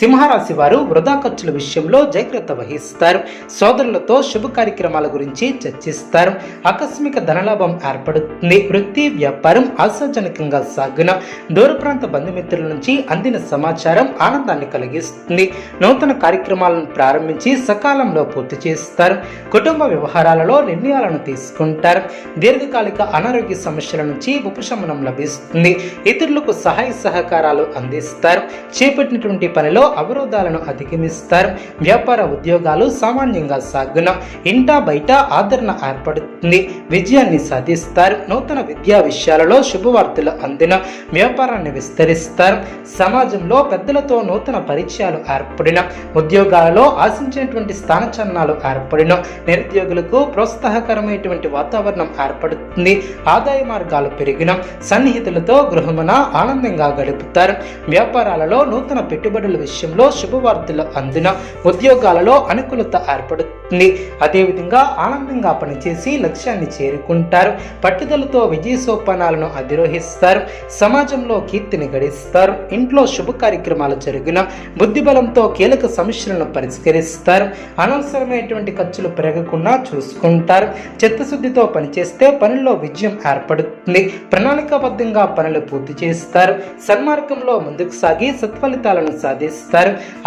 సింహరాశి వారు వృధా ఖర్చుల విషయంలో జాగ్రత్త వహిస్తారు. సోదరులతో శుభ కార్యక్రమాల గురించి చర్చిస్తారు. ఆకస్మిక ధనలాభం ఏర్పడుతుంది. వృత్తి వ్యాపారం ఆశాజనకంగా సాగున. దూర ప్రాంత బంధుమిత్రుల నుంచి అందిన సమాచారం ఆనందాన్ని కలిగిస్తుంది. నూతన కార్యక్రమాలను ప్రారంభించి సకాలంలో పూర్తి చేస్తారు. కుటుంబ వ్యవహారాలలో నిర్ణయాలను తీసుకుంటారు. దీర్ఘకాలిక అనారోగ్య సమస్యల నుంచి ఉపశమనం లభిస్తుంది. ఇతరులకు సహాయ సహకారాలు అందిస్తారు. చేపట్టినటువంటి పనిలో అవరోధాలను అధిగమిస్తారు. వ్యాపార ఉద్యోగాలు సామాన్యంగా సాగున ఇంటా బయట ఆదరణ ఏర్పడుతుంది. విజయాన్ని సాధిస్తారు. నూతన విద్యా విషయాలలో శుభవార్తలు అందిన వ్యాపారాన్ని విస్తరిస్తారు. సమాజంలో పెద్దలతో నూతన పరిచయాలు ఏర్పడిన ఉద్యోగాలలో ఆశించినటువంటి స్థానచలనాలు ఏర్పడిన నిరుద్యోగులకు ప్రోత్సాహకరమైనటువంటి వాతావరణం ఏర్పడుతుంది. ఆదాయ మార్గాలు పెరిగిన సన్నిహితులతో గృహమున ఆనందంగా గడుపుతారు. వ్యాపారాలలో నూతన పెట్టుబడుల విషయంలో శుభవార్తలు అందిన ఉద్యోగాలలో అనుకూలత ఏర్పడుతుంది. అదేవిధంగా ఆనందంగా పనిచేసి లక్ష్యాన్ని చేరుకుంటారు. పట్టుదలతో విజయ సోపానాలను అధిరోహిస్తారు. సమాజంలో కీర్తిని గడిస్తారు. ఇంట్లో శుభ కార్యక్రమాలు జరిగిన బుద్ధిబలంతో కీలక సమస్యలను పరిష్కరిస్తారు. అనవసరమైనటువంటి ఖర్చులు పెరగకుండా చూసుకుంటారు. చిత్తశుద్ధితో పనిచేస్తే పనుల్లో విజయం ఏర్పడుతుంది. ప్రణాళికాబద్ధంగా పనులు పూర్తి చేస్తారు. సన్మార్గంలో ముందుకు సాగి సత్ఫలితాలను సాధిస్తారు.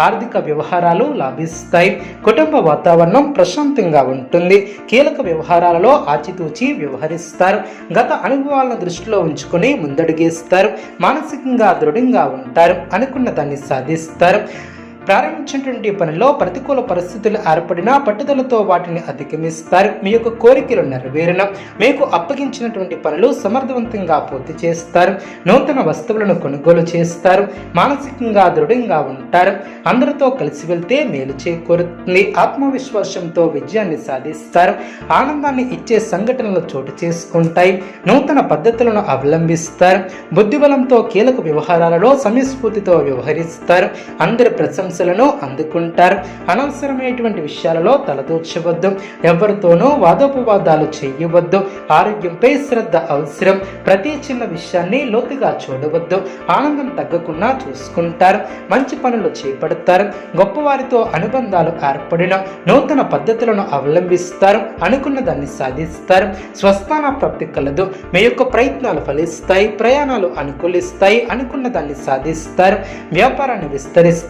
ఆర్థిక వ్యవహారాలు లాభిస్తాయి. కుటుంబ వాతావరణం ప్రశాంతంగా ఉంటుంది. కీలక వ్యవహారాలలో ఆచితూచి వ్యవహరిస్తారు. గత అనుభవాలను దృష్టిలో ఉంచుకొని ముందడుగేస్తారు. మానసికంగా దృఢంగా ఉంటారు. అనుకున్న దాన్ని సాధిస్తారు. ప్రారంభించినటువంటి పనిలో ప్రతికూల పరిస్థితులు ఏర్పడినా పట్టుదలతో వాటిని అధిగమిస్తారు. మీ యొక్క కోరికలు నెరవేరిన మీకు అప్పగించినటువంటి పనులు సమర్థవంతంగా పూర్తి చేస్తారు. నూతన వస్తువులను కొనుగోలు చేస్తారు. మానసికంగా దృఢంగా ఉంటారు. అందరితో కలిసి వెళ్తే మేలు చేకూరుతుంది. ఆత్మవిశ్వాసంతో విజయాన్ని సాధిస్తారు. ఆనందాన్ని ఇచ్చే సంఘటనలు చోటు చేసుకుంటాయి. నూతన పద్ధతులను అవలంబిస్తారు. బుద్ధిబలంతో కీలక వ్యవహారాలలో సమయస్ఫూర్తితో వ్యవహరిస్తారు. అందరి సమస్యలను అందుకుంటారు. అనవసరమైనటువంటి విషయాలలో తలదూర్చవద్దు. ఎవరితోనూ వాదోపవాదాలు చేయవద్దు. ఆరోగ్యంపై శ్రద్ధ అవసరం. ప్రతి చిన్న విషయాన్ని లోతుగా చూడవద్దు. ఆనందం తగ్గకుండా చూసుకుంటారు. మంచి పనులు చేపడతారు. గొప్పవారితో అనుబంధాలు ఏర్పడిన నూతన పద్ధతులను అవలంబిస్తారు. అనుకున్న దాన్ని సాధిస్తారు. స్వస్థాన ప్రాప్తి కలదు. మీ యొక్క ప్రయత్నాలు ఫలిస్తాయి. ప్రయాణాలు అనుకూలిస్తాయి. అనుకున్న దాన్ని సాధిస్తారు. వ్యాపారాన్ని విస్తరిస్తారు.